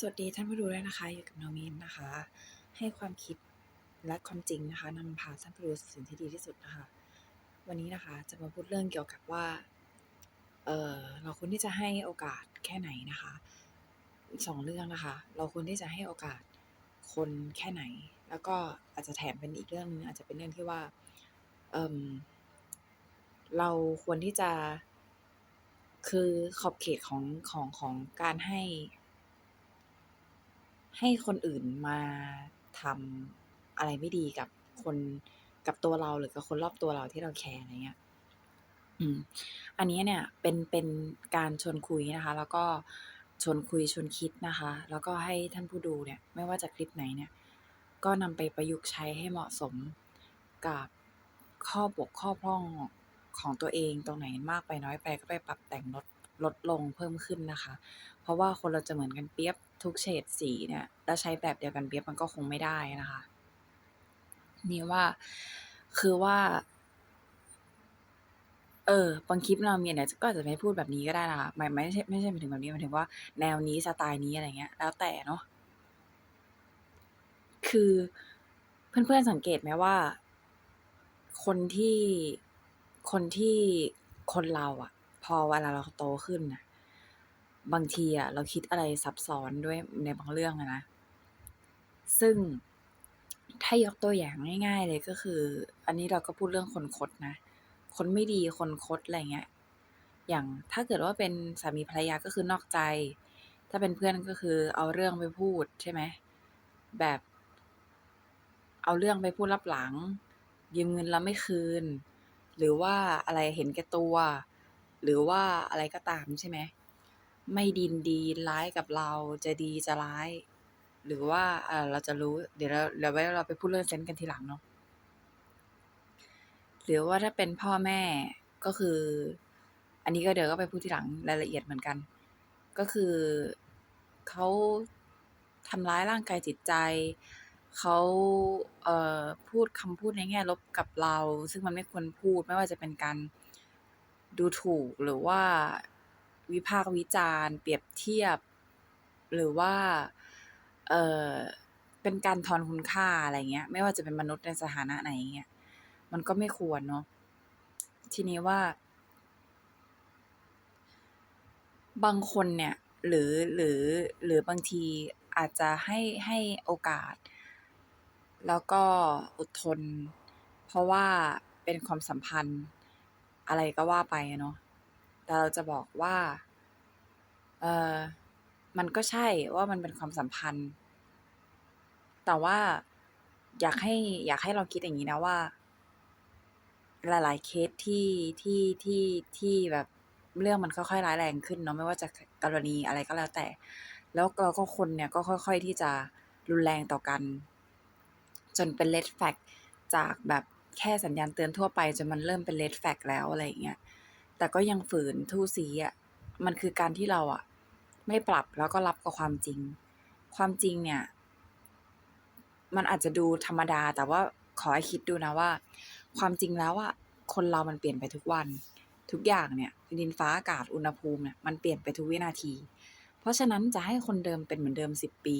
สวัสดีท่านผู้ดูด้วยนะคะ อยู่กับน้องมินนะคะ ให้ความคิดและความจริงนะคะนำพาท่านผู้ดูสู่สิ่งที่ดีที่สุดนะคะ วันนี้นะคะจะมาพูดเรื่องเกี่ยวกับว่าเออเราควรที่จะให้โอกาสแค่ไหนนะคะสองเรื่องนะคะ เราควรที่จะให้โอกาสคนแค่ไหน แล้วก็อาจจะแถมเป็นอีกเรื่องนึงอาจจะเป็นเรื่องที่ว่าเออเราควรที่จะคือขอบเขตของของของการให้ ให้คนอื่นมาทำอะไรไม่ดีกับคนกับตัวเราหรือกับคนรอบตัวเราที่เราแคร์อะไรเงี้ยอืมอันนี้เนี่ยเป็นเป็นการชวนคุยนะคะ แล้วก็ชวนคุยชวนคิดนะคะ แล้วก็ให้ท่านผู้ดูเนี่ย ไม่ว่าจะคลิปไหนเนี่ย ก็นำไปประยุกต์ใช้ให้เหมาะสมกับข้อบกข้อพร่องของตัวเองตรงไหนมากไปน้อยไปก็ไปปรับแต่งลดลดลงเพิ่มขึ้นนะคะ เพราะว่าคนเราจะเหมือนกันเปียบ ทุกเฉดสีเนี่ยแล้วใช้แบบเดียวกันเปียบมันก็คงไม่ได้นะคะ นี่ว่าคือว่า เออบางคลิปเรามีเนี่ยก็อาจจะไม่พูดแบบนี้ก็ได้นะคะหมายไม่ใช่ไม่ใช่หมายถึงแบบนี้หมายถึงว่าแนวนี้สไตล์นี้อะไรเงี้ย แล้วแต่เนาะคือเพื่อนๆสังเกตไหมว่า คนที่คนที่คนเราอะพอเวลาเราโตขึ้นน่ะ บางทีอะเราคิดอะไรซับซ้อนด้วยในบางเรื่องอะนะ ซึ่งถ้ายกตัวอย่างง่าย ๆ เลยก็คือ อันนี้เราก็พูดเรื่องคนคดนะ คนไม่ดีคนคดอะไรเงี้ย อย่างถ้าเกิดว่าเป็นสามีภรรยาก็คือนอกใจ ถ้าเป็นเพื่อนก็คือเอาเรื่องไปพูดใช่ไหม แบบ เอาเรื่องไปพูดลับหลัง ยืมเงินแล้วไม่คืน หรือว่าอะไรเห็นแก่ตัว หรือว่าอะไรก็ตามใช่ไหม ไม่ดินดีร้ายกับเราจะดีจะร้าย หรือว่าเออเราจะรู้เดี๋ยวเราเดี๋ยวไว้เราไปพูดเรื่องเซนส์กันทีหลังเนาะหรือว่าถ้าเป็นพ่อแม่ก็คือ อันนี้ก็เดี๋ยวก็ไปพูดทีหลังรายละเอียดเหมือนกัน ก็คือเขาทำร้ายร่างกายจิตใจเขาเอ่อพูดคำพูดในแง่ลบกับเรา ซึ่งมันไม่ควรพูดไม่ว่าจะเป็นการดูถูกหรือว่า วิพากษ์วิจารณ์ เปรียบเทียบ หรือว่าเออเป็นการทอนคุณค่าอะไรเงี้ย ไม่ว่าจะเป็นมนุษย์ในสถานะไหนเงี้ยมันก็ไม่ควรเนาะทีนี้ว่า บางคนเนี่ย หรือหรือหรือบางทีอาจจะให้ให้โอกาส แล้วก็อดทน เพราะว่าเป็นความสัมพันธ์ อะไรก็ว่าไปเนาะ แต่เราจะบอกว่า เออมันก็ใช่ว่ามันเป็นความสัมพันธ์ แต่ว่าอยากให้อยากให้เราคิดอย่างนี้นะว่า หลาย ๆ เคสที่ที่ที่ที่แบบเรื่องมันค่อยๆร้ายแรงขึ้นเนาะไม่ว่าจะกรณีอะไรก็แล้วแต่ แล้วเราก็คนเนี่ยก็ค่อย ๆที่จะรุนแรงต่อกัน จนเป็นเลดแฟกจากแบบแค่สัญญาณเตือนทั่วไปจนมันเริ่มเป็นเลดแฟกแล้วอะไรอย่างเงี้ย แต่ก็ยังฝืนทู่สีอะมันคือการที่เราอะ ไม่ปรับแล้วก็รับกับความจริง ความจริงเนี่ย มันอาจจะดูธรรมดา แต่ว่าขอให้คิดดูนะว่า ความจริงแล้วอะคนเรามันเปลี่ยนไปทุกวัน ทุกอย่างเนี่ยดินฟ้าอากาศอุณหภูมิเนี่ยมันเปลี่ยนไปทุกวินาที เพราะฉะนั้นจะให้คนเดิมเป็นเหมือนเดิมสิบปี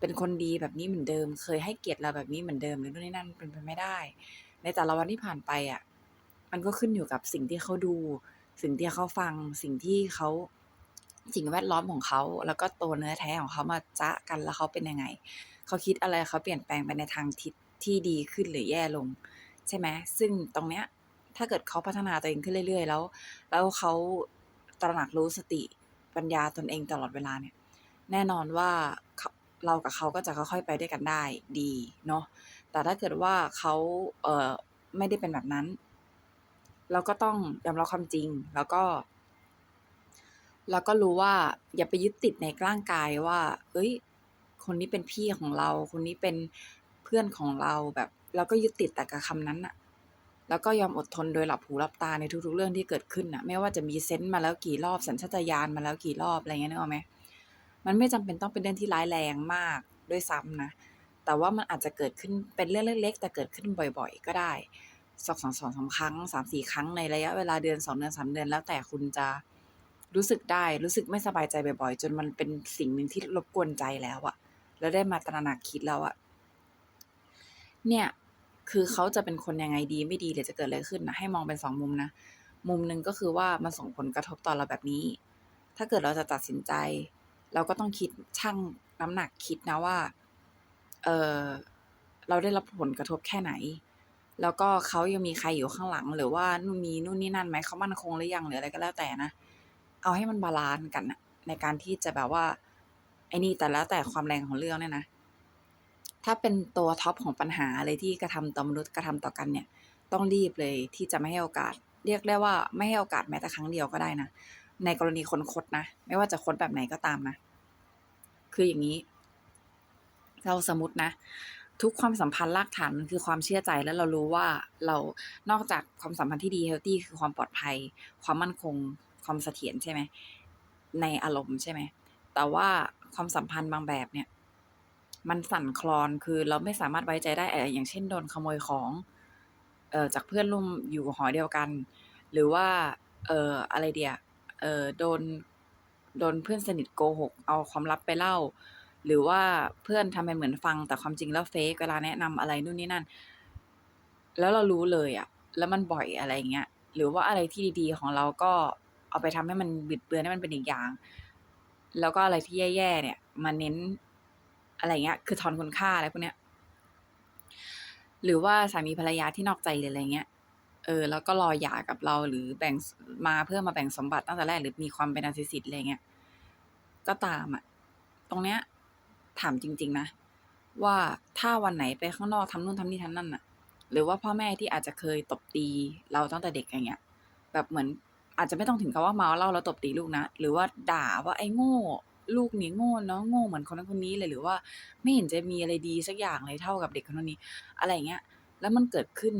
เป็นคนดีแบบนี้เหมือนเดิม เคยให้เกียรติเราแบบนี้เหมือนเดิมหรือนู่นนี่นั่นเป็นไปไม่ได้ ในแต่ละวันที่ผ่านไปอะ มันก็ขึ้นอยู่กับสิ่งที่เขาดู สิ่งที่เขาฟัง สิ่งที่เขาสิ่งแวดล้อมของเขา แล้วก็ตัวเนื้อแท้ของเขามาจะกันแล้วเขาเป็นยังไง เขาคิดอะไรเขาเปลี่ยนแปลงไปในทางทิศที่ดีขึ้นหรือแย่ลง ใช่ไหมซึ่งตรงเนี้ยถ้าเกิดเขาพัฒนาตัวเองขึ้นเรื่อย ๆ แล้ว แล้วเขาตระหนักรู้สติปัญญาตนเองตลอดเวลาเนี่ย แน่นอนว่าเาเรากับเขาก็จะค่อยๆไปด้วยกันได้ดีเนาะแต่ถ้าเกิดว่าเขาเอ่อไม่ได้เป็นแบบนั้น เราก็ต้องยอมรับความจริง แล้วก็ แล้วก็รู้ว่าอย่าไปยึดติดในร่างกายว่า เอ้ย คนนี้เป็นพี่ของเรา คนนี้เป็นเพื่อนของเราแบบเราก็ยึดติดแต่กับคำนั้นน่ะแล้วก็ยอมอดทนโดยหลับหูหลับตาในทุกๆเรื่องที่เกิดขึ้นน่ะไม่ว่าจะมีเซนส์มาแล้วกี่รอบ สัญชาตญาณมาแล้วกี่รอบอะไรเงี้ยนึกออกไหมมันไม่จำเป็นต้องเป็นเรื่องที่ร้ายแรงมากด้วยซ้ำนะ แต่ว่ามันอาจจะเกิดขึ้นเป็นเรื่องเล็ก ๆ แต่เกิดขึ้นบ่อย ๆ ก็ได้ สองสองสองสามครั้งสามสี่ครั้งในระยะเวลาเดือนสองเดือนสามเดือน แล้วแต่คุณจะรู้สึกได้รู้สึกไม่สบายใจบ่อยๆ จนมันเป็นสิ่งหนึ่งที่รบกวนใจแล้วอะแล้วได้มาตระหนักคิดแล้วอะเนี่ยคือเขาจะเป็นคนยังไงดีไม่ดีหรือจะเกิดอะไรขึ้นนะให้มองเป็นสองมุมนะ มุมหนึ่งก็คือว่ามันส่งผลกระทบต่อเราแบบนี้ ถ้าเกิดเราจะตัดสินใจ เราก็ต้องคิดชั่งน้ำหนักคิดนะว่า เออเราได้รับผลกระทบแค่ไหน แล้วก็เขายังมีใครอยู่ข้างหลัง หรือว่านู่นมีนู่นนี่นั่นไหมเขามั่นคงหรือยังหรืออะไรก็แล้วแต่นะ เอาให้มันบาลานซ์กันนะในการที่จะแบบว่าไอ้นี่แต่แล้วแต่ความแรงของเรื่องเนี่ยนะ ถ้าเป็นตัวท็อปของปัญหาเลยที่กระทำต่อมนุษย์กระทำต่อกันเนี่ย ต้องรีบเลยที่จะไม่ให้โอกาส เรียกได้ว่าไม่ให้โอกาสแม้แต่ครั้งเดียวก็ได้นะในกรณีคนคดนะ ไม่ว่าจะคดแบบไหนก็ตามนะ คืออย่างนี้ เราสมมตินะ ทุกความสัมพันธ์รากฐานมันคือความเชื่อใจแล้วเรารู้ว่าเรานอกจากความสัมพันธ์ที่ดีเฮลตี้คือความปลอดภัย ความมั่นคง ความเสถียรใช่ไหมในอารมณ์ใช่ไหมแต่ว่าความสัมพันธ์บางแบบเนี่ย มันสั่นคลอนคือเราไม่สามารถไว้ใจได้ออย่างเช่นโดนขโมยของเอ่อจากเพื่อนร่วมอยู่หอเดียวกัน หรือว่า เอ่ออะไรเดียเอ่อโดนโดนเพื่อนสนิทโกหก เอาความลับไปเล่า หรือว่าเพื่อนทำเป็นเหมือนฟังแต่ความจริงแล้วเฟกเวลาแนะนำอะไรนู่นนี่นั่น แล้วเรารู้เลยอะแล้วมันบ่อยอะไรเงี้ยหรือว่าอะไรที่ดีๆของเราก็เอาไปทำให้มันบิดเบือนให้มันเป็นอีกอย่าง แล้วก็อะไรที่แย่ๆเนี่ยมาเน้นอะไรเงี้ย คือทอนคุณค่าอะไรพวกเนี้ยหรือว่าสามีภรรยาที่นอกใจหรืออะไรเงี้ย เออ แล้วก็รอหย่ากับเราหรือแบ่งมาเพื่อมาแบ่งสมบัติตั้งแต่แรกหรือมีความเป็นนาร์ซิสซิสอะไรเงี้ย ก็ตามอะตรงเนี้ย ถามจริง ๆ นะ ว่าถ้าวันไหนไปข้างนอกทำนู่นทำนี่ทำนั่นน่ะหรือว่าพ่อแม่ที่อาจจะเคยตบตีเราตั้งแต่เด็กอย่างเงี้ย แบบเหมือนอาจจะไม่ต้องถึงกับว่าเมาเหล้าแล้วตบตีลูกนะ หรือว่าด่าว่าไอ้โง่ลูกนี่โง่เนาะโง่เหมือนคนนั้นคนนี้เลยหรือว่าไม่เห็นจะมีอะไรดีสักอย่างเลยเท่ากับเด็กคนนี้ อะไรเงี้ย แล้วมันเกิดขึ้น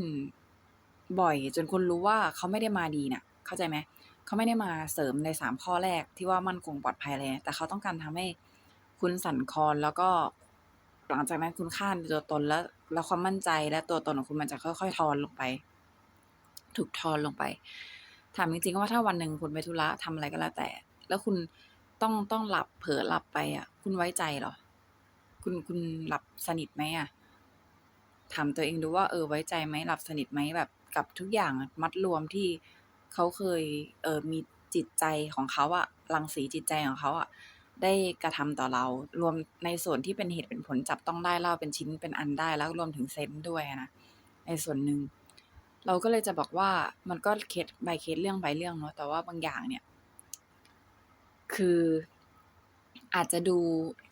บ่อย จนคนรู้ว่าเขาไม่ได้มาดีน่ะ เข้าใจไหมเขาไม่ได้มาเสริมในสามข้อแรกที่ว่ามั่นคงปลอดภัยอะไรแต่เขาต้องการทำให้ คุณสั่นคลอนแล้วก็หลังจากนั้นคุณค่าในตัวตนแล้วแล้วความมั่นใจและตัวตนของคุณมันจะค่อยๆทอนลงไป ถูกทอนลงไป ถามจริงๆว่าถ้าวันหนึ่งคุณไปธุระทำอะไรก็แล้วแต่ แล้วคุณต้องต้องหลับเผลอหลับไปอะ คุณไว้ใจเหรอ คุณคุณหลับสนิทไหมอะถามตัวเองดูว่าเออไว้ใจไหมหลับสนิทไหมแบบกับทุกอย่างมัดรวมที่เขาเคยเออมีจิตใจของเขาอะรังสีจิตใจของเขาอะ ได้กระทำต่อเรา รวมในส่วนที่เป็นเหตุเป็นผลจับต้องได้เล่าเป็นชิ้นเป็นอันได้แล้วรวมถึงเซนส์ด้วยนะในส่วนหนึ่งเราก็เลยจะบอกว่ามันก็เคส by เคสเรื่อง by เรื่องเนาะแต่ว่าบางอย่างเนี่ย คืออาจจะดู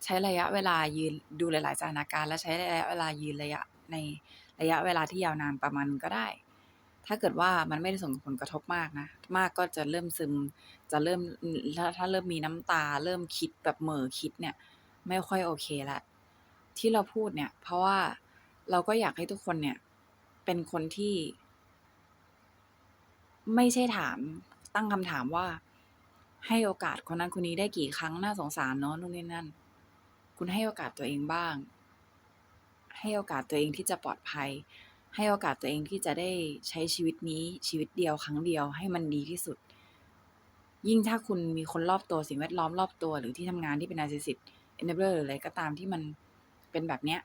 ใช้ระยะเวลายืนดูหลาย ๆ สถานการณ์และใช้ระยะเวลายืนระยะในระยะเวลาที่ยาวนานประมาณก็ได้ ถ้าเกิดว่ามันไม่ได้ส่งผลกระทบมากนะ มากก็จะเริ่มซึม จะเริ่มถ้าถ้าเริ่มมีน้ำตา เริ่มคิดแบบเหม่อคิดเนี่ย ไม่ค่อยโอเคละ ที่เราพูดเนี่ย เพราะว่าเราก็อยากให้ทุกคนเนี่ย เป็นคนที่ ไม่ใช่ถามตั้งคำถามว่า ให้โอกาสคนนั้นคนนี้ได้กี่ครั้งน่าสงสารเนาะนู่นนี่นั่น คุณให้โอกาสตัวเองบ้าง ให้โอกาสตัวเองที่จะปลอดภัย ให้โอกาสตัวเองที่จะได้ใช้ชีวิตนี้ชีวิตเดียวครั้งเดียวให้มันดีที่สุด ยิ่งถ้าคุณมีคนรอบตัวสิ่งแวดล้อมรอบตัวหรือที่ทำงานที่เป็นนาร์ซิสิต์เอนเนเบอร์หรืออะไรก็ตามที่มันเป็นแบบเนี้ย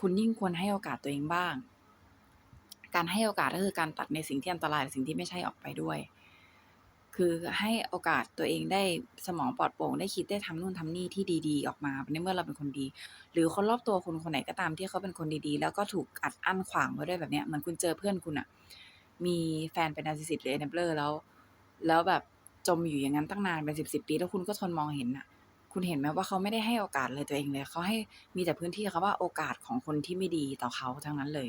คุณยิ่งควรให้โอกาสตัวเองบ้าง การให้โอกาสก็คือการตัดในสิ่งที่อันตรายสิ่งที่ไม่ใช่ออกไปด้วย คือให้โอกาสตัวเองได้สมองปลอดโปร่งได้คิดได้ทำนู่นทำนี่ที่ดีๆ ออกมาในเมื่อเราเป็นคนดี หรือคนรอบตัวคุณคนไหนก็ตามที่เขาเป็นคนดีๆ แล้วก็ถูกอัดอั้นขวางไว้ด้วยแบบเนี้ยเหมือนคุณเจอเพื่อนคุณอะมีแฟนเป็นนาร์ซิสซิสต์หรือเอนเนเบอร์แล้ว แล้วแบบจมอยู่อย่างนั้นตั้งนานเป็นสิบสิบปี แล้วคุณก็ทนมองเห็นน่ะคุณเห็นไหมว่าเขาไม่ได้ให้โอกาสเลยตัวเองเลยเขาให้มีแต่พื้นที่เขาว่าโอกาสของคนที่ไม่ดีต่อเขาทั้งนั้นเลย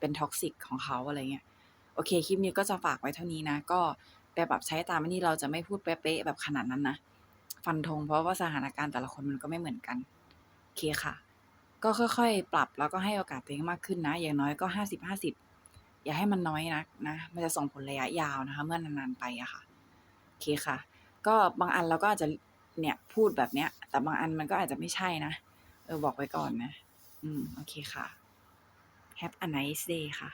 เป็นท็อกซิกของเขาอะไรเงี้ยโอเคคลิปนี้ก็จะฝากไว้เท่านี้นะก็ ไปปรับใช้ตามนนี้เราจะไม่พูดเป๊ะๆแบบขนาดนั้นนะฟันธงเพราะว่าสถานการณ์แต่ละคนมันก็ไม่เหมือนกันโอเคค่ะ ก็ค่อยๆ ปรับแล้วก็ให้โอกาสตัวเองมากขึ้นนะ อย่างน้อยก็ห้าสิบห้าสิบอย่าให้มันน้อยนักนะ มันจะส่งผลระยะยาวนะคะ เมื่อนานๆไปอะค่ะโอเคค่ะ ก็บางอันเราก็อาจจะเนี่ยพูดแบบเนี้ย แต่บางอันมันก็อาจจะไม่ใช่นะ เออบอกไว้ก่อนนะ อืม โอเคค่ะ Have a nice day ค่ะ